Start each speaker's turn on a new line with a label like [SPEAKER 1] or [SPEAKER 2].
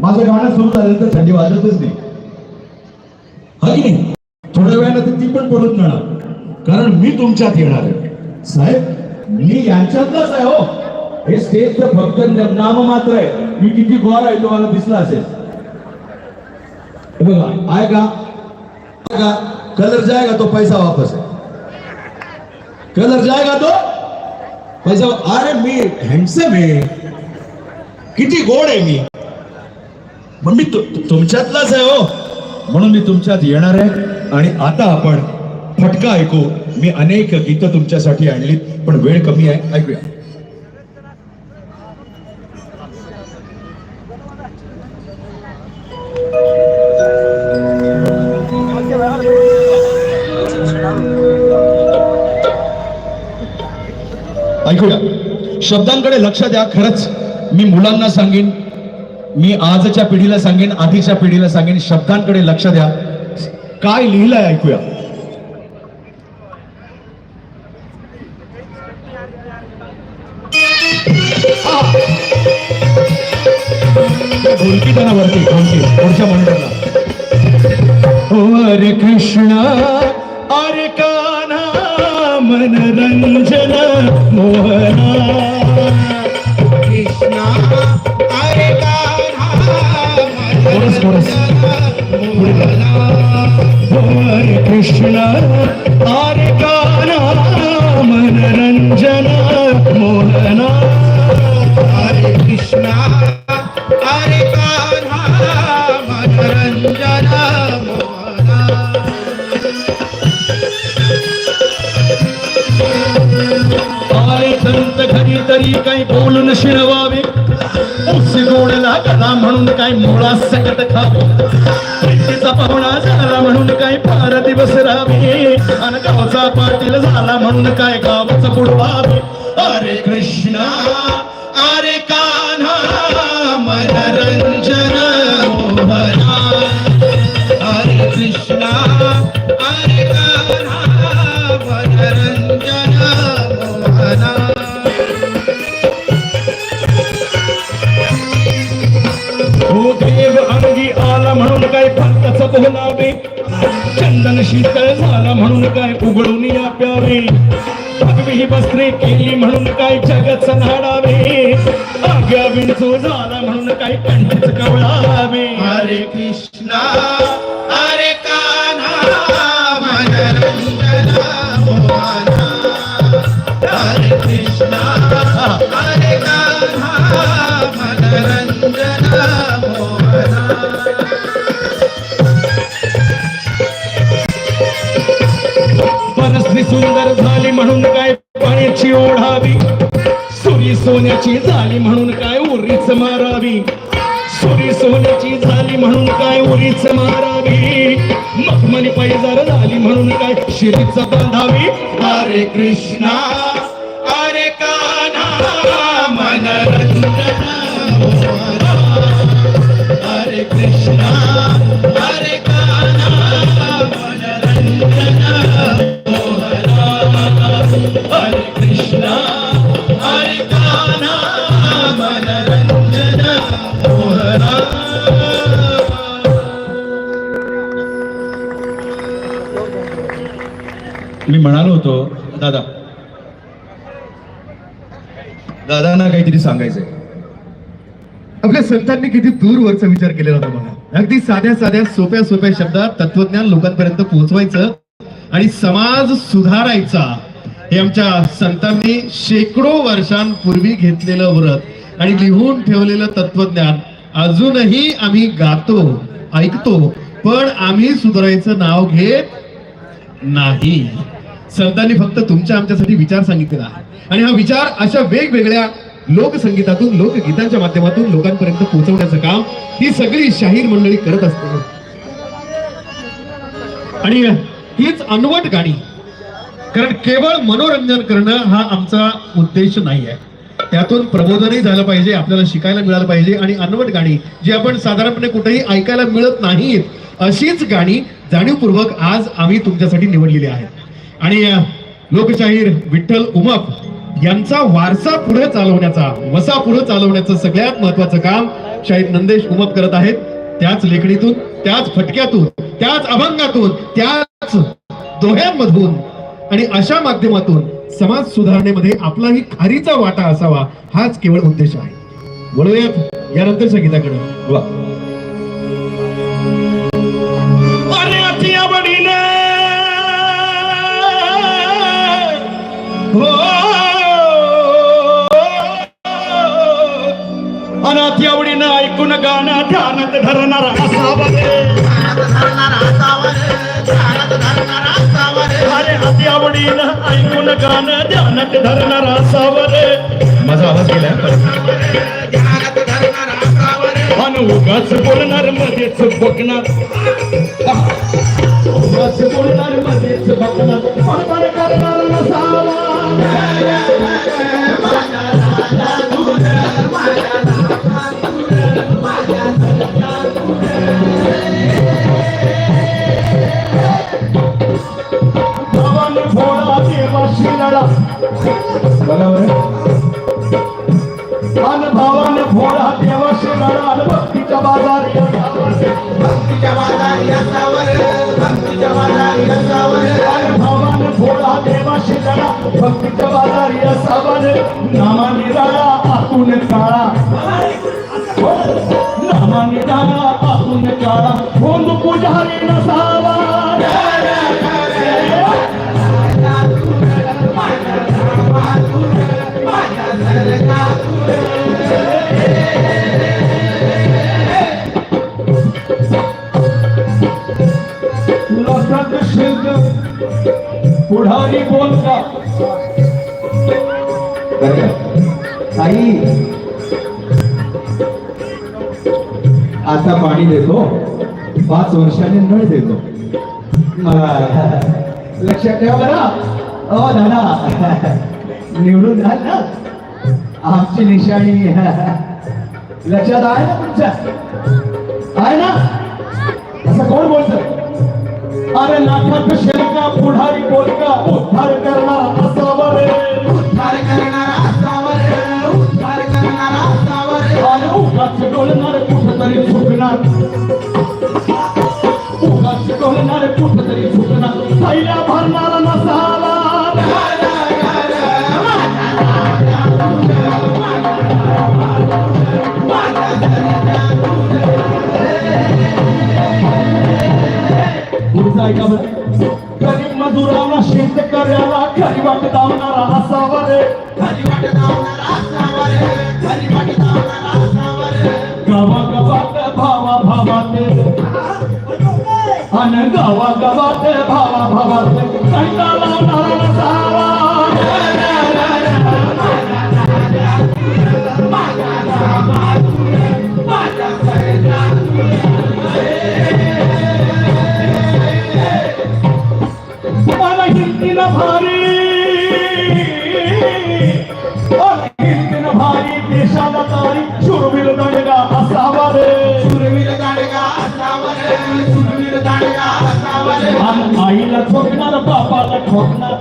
[SPEAKER 1] माझं गाणं सुरू तर थंडी वाजतच नाही. हा की नाही? थोड्या वेळानं तर ती पण परत मिळणार. कारण मी तुमच्यात येणार आहे. साहेब मी यांच्यातलाच आहे हो. हे स्टेज तर फक्त नाम मात्र आहे. मी किती गोर आहे तुम्हाला दिसला असेल. बघा आहे का आहे का कलर जाएगा तो पैसा वापस है कलर जाएगा तो पैसा अरे मी हँडसम आहे. किती गोड आहे मी. पण मी तुमच्यातलाच आहे हो. म्हणून मी तुमच्यात येणार आहे. आणि आता आपण फटका ऐकू. मी अनेक गीतं तुमच्यासाठी आणलीत पण वेळ कमी आहे. ऐकूया. ऐकूया. शब्दांकडे लक्ष द्या. खरंच मी मुलांना सांगेन मी आजच्या पिढीला सांगेन आधीच्या पिढीला सांगेन शब्दांकडे लक्ष द्या. काय लिहिलंय ऐकूया. ढोलकी त्यांना वरती ढोलकी पुढच्या मंडळाला. अरे कृष्ण अरे काना मनरंजन मोहना.
[SPEAKER 2] कृष्णा अरे
[SPEAKER 1] का कृष्ण अरे कान्हा मोहना।
[SPEAKER 2] हरे मनोरंजन मोहना।
[SPEAKER 1] आले संत घरी तरी काही बोलून शिरवावे. उसे म्हणून काय मुळा सकट खावे? प्रीतीचा पाहुणा झाला म्हणून काय फार दिवस राहावे आणि गावचा पाटील झाला म्हणून काय गावच बुडवावे?
[SPEAKER 2] अरे कृष्णा अरे कान्हा मनरंजन अरे कृष्णा
[SPEAKER 1] भक्तच चंदन शीतळ झाला म्हणून काय उघडून या प्यावे भगवी वस्त्रे केली म्हणून काय जगत सन्हाडावे आग्या विंचू झाला म्हणून काय कंठच कवळावे.
[SPEAKER 2] हरे कृष्णा हरे
[SPEAKER 1] सोन्याची झाली म्हणून काय उरीच मारावी? सुरी सोन्याची झाली म्हणून काय उरीच मारावी? मखमली पैजार झाली म्हणून काय शिरीच बांधावी?
[SPEAKER 2] हरे कृष्णा हरे काना मनोरंजन हरे कृष्णा.
[SPEAKER 1] मी म्हणालो होतो दादा दादांना काहीतरी सांगायचंय.
[SPEAKER 3] आपल्या संतांनी किती दूरवरचा विचार केलेला होता मला अगदी साध्या साध्या सोप्या सोप्या शब्दात तत्वज्ञान लोकांपर्यंत पोहोचवायचं आणि समाज सुधारायचा हे आमच्या संतांनी शेकडो वर्षांपूर्वी घेतलेलं व्रत आणि लिहून ठेवलेलं तत्वज्ञान. अजूनही आम्ही गातो ऐकतो पण आम्ही सुधारायचं नाव घेत नाही. संतांनी फक्त तुमच्या आमच्यासाठी विचार सांगितलेला आहे. आणि हा विचार अशा वेगवेगळ्या लोकसंगीतातून लोकगीतांच्या माध्यमातून लोकांपर्यंत पोहोचवण्याचं काम ही सगळी शाहीर मंडळी करत असते. आणि हीच अनवट गाणी. कारण केवळ मनोरंजन करणं हा आमचा उद्देश नाही आहे त्यातून प्रबोधनही झालं पाहिजे आपल्याला शिकायला मिळालं पाहिजे. आणि अनवट गाणी जी आपण साधारणपणे कुठेही ऐकायला मिळत नाहीत अशीच गाणी जाणीवपूर्वक आज आम्ही तुमच्यासाठी निवडलेली आहेत. आणि लोकशाहीर विठ्ठल उमप यांचा वारसा पुढे चालवण्याचा वसा पुढे चालवण्याचं सगळ्यात महत्वाचं काम शाहीर नंदेश उमप करत आहेत. त्याच लेखणीतून त्याच फटक्यातून त्याच अभंगातून त्याच दोह्यांमधून आणि अशा माध्यमातून समाज सुधारणेमध्ये आपलाही खारीचा वाटा असावा हाच केवळ उद्देश आहे. वळूयात यानंतर संगीताकडे
[SPEAKER 4] वा
[SPEAKER 1] हो! अनाथी आवडीनं ऐकून गाणं ध्यानात धरणारा अरे अति आवडीनं ऐकून गाणं ध्यानात धरणारा असावा रे.
[SPEAKER 3] माझा आवाज गेला पण
[SPEAKER 1] उगाच बोलणार मध्येच बघणार उगाच बोलणार मध्येच बघणार Yeah, yeah. پٹھہ बाजारिया ساوان नामा اللہ آتوں کڑا नामा السلام نامن اللہ آتوں पुजारी خون کو جاري نہ
[SPEAKER 4] ساوان نا आई आता पाणी देतो. पाच वर्षाने नळ देतो. लक्षात ठेवा बरा अ हो, दादा. निवडून द्याल ना? आमची निशाणी. लक्षात आहे ना तुमच्या? आहे ना? असं कोण बोलत?
[SPEAKER 1] अरे नाटक शेवका पुढारी बोलका उद्धार करणार. झुकणार उगाच डोलणार कुठंतरी झुकणार पहिल्या भरणार गरीब मजुराला शेतकऱ्याला खरी वाट दावणारा असावा रे. अन भावा भावात. कंटा talking about a bop, I like talking about